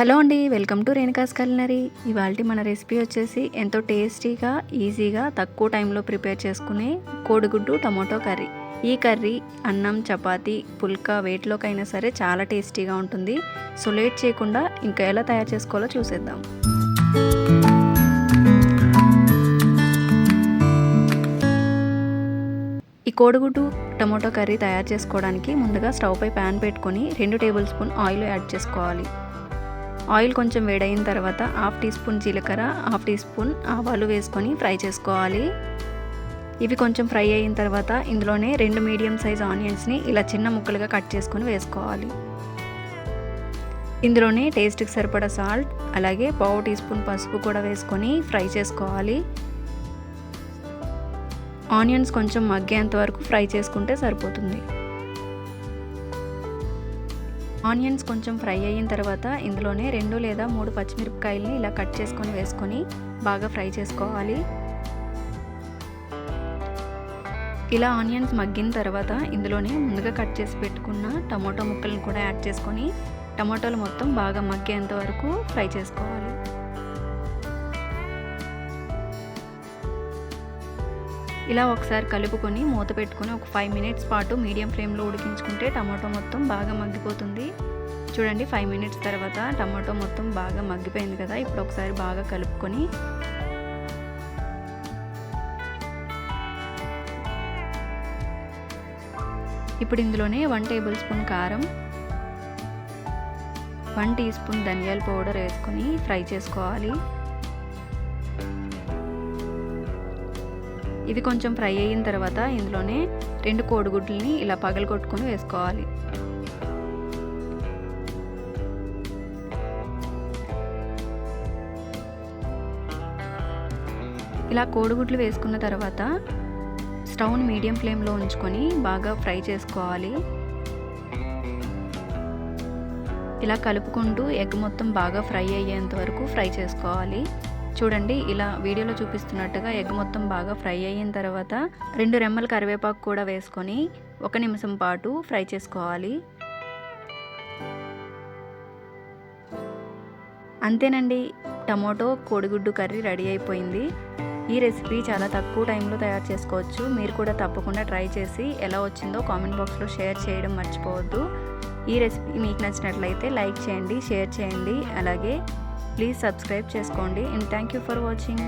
Hello అండి welcome to Renuka's culinary. ఇవాళ మన రెసిపీ వచ్చేసి ఎంతో టేస్టీగా ఈజీగా తక్కువ టైంలో ప్రిపేర్ చేసుకునే కోడిగుడ్డు టమాటో కర్రీ. ఈ కర్రీ అన్నం చపాతి పుల్కా వేటిలోకైనా సరే చాలా టేస్టీగా ఉంటుంది. సో లేట్ చేయకుండా ఇంకా ఎలా తయారు చేసుకోవాలో చూసేద్దాం. ఈ కోడిగుడ్డు టమాటో కర్రీ తయారు చేసుకోవడానికి ముందుగా స్టవ్పై ప్యాన్ పెట్టుకొని రెండు టేబుల్ స్పూన్ ఆయిల్ యాడ్ చేసుకోవాలి. ఆయిల్ కొంచెం వేడైన తర్వాత హాఫ్ టీ స్పూన్ జీలకర్ర హాఫ్ టీ స్పూన్ ఆవాలు వేసుకొని ఫ్రై చేసుకోవాలి. ఇవి కొంచెం ఫ్రై అయిన తర్వాత ఇందులోనే రెండు మీడియం సైజ్ ఆనియన్స్ని ఇలా చిన్న ముక్కలుగా కట్ చేసుకొని వేసుకోవాలి. ఇందులోనే టేస్ట్కి సరిపడా సాల్ట్ అలాగే పావు టీ స్పూన్ పసుపు కూడా వేసుకొని ఫ్రై చేసుకోవాలి. ఆనియన్స్ కొంచెం మగ్గేంత వరకు ఫ్రై చేసుకుంటే సరిపోతుంది. ఆనియన్స్ కొంచెం ఫ్రై అయిన తర్వాత ఇందులోనే రెండు లేదా మూడు పచ్చిమిరపకాయలని ఇలా కట్ చేసుకొని వేసుకొని బాగా ఫ్రై చేసుకోవాలి. ఇలా ఆనియన్స్ మగ్గిన తర్వాత ఇందులోనే ముందుగా కట్ చేసి పెట్టుకున్న టమాటో ముక్కలను కూడా యాడ్ చేసుకొని టమాటోలు మొత్తం బాగా మగ్గేంత వరకు ఫ్రై చేసుకోవాలి. ఇలా ఒకసారి కలుపుకొని మూత పెట్టుకొని ఒక ఫైవ్ మినిట్స్ పాటు మీడియం ఫ్లేమ్లో ఉడికించుకుంటే టమాటో మొత్తం బాగా మగ్గిపోతుంది. చూడండి ఫైవ్ మినిట్స్ తర్వాత టమాటో మొత్తం బాగా మగ్గిపోయింది కదా ఇప్పుడు ఒకసారి బాగా కలుపుకొని ఇప్పుడు ఇందులోనే వన్ టేబుల్ స్పూన్ కారం వన్ టీ స్పూన్ ధనియాల పౌడర్ వేసుకొని ఫ్రై చేసుకోవాలి. ఇవి కొంచెం ఫ్రై అయిన తర్వాత ఇందులోనే రెండు కోడిగుడ్లని ఇలా పగలగొట్టుకొని వేసుకోవాలి. ఇలా కోడిగుడ్లు వేసుకున్న తర్వాత స్టవ్ని మీడియం ఫ్లేమ్లో ఉంచుకొని బాగా ఫ్రై చేసుకోవాలి. ఇలా కలుపుకుంటూ ఎగ్ మొత్తం బాగా ఫ్రై అయ్యేంత వరకు ఫ్రై చేసుకోవాలి. చూడండి ఇలా వీడియోలో చూపిస్తున్నట్టుగా ఎగ్ మొత్తం బాగా ఫ్రై అయిన తర్వాత రెండు రెమ్మల కరివేపాకు కూడా వేసుకొని ఒక నిమిషం పాటు ఫ్రై చేసుకోవాలి. అంతేనండి టమోటో కోడిగుడ్డు కర్రీ రెడీ అయిపోయింది. ఈ రెసిపీ చాలా తక్కువ టైంలో తయారు చేసుకోవచ్చు. మీరు కూడా తప్పకుండా ట్రై చేసి ఎలా వచ్చిందో కామెంట్ బాక్స్లో షేర్ చేయడం మర్చిపోవద్దు. ఈ రెసిపీ మీకు నచ్చినట్లయితే లైక్ చేయండి షేర్ చేయండి. అలాగే ప్లీజ్ సబ్స్క్రైబ్ చేసుకోండి and thank you for watching.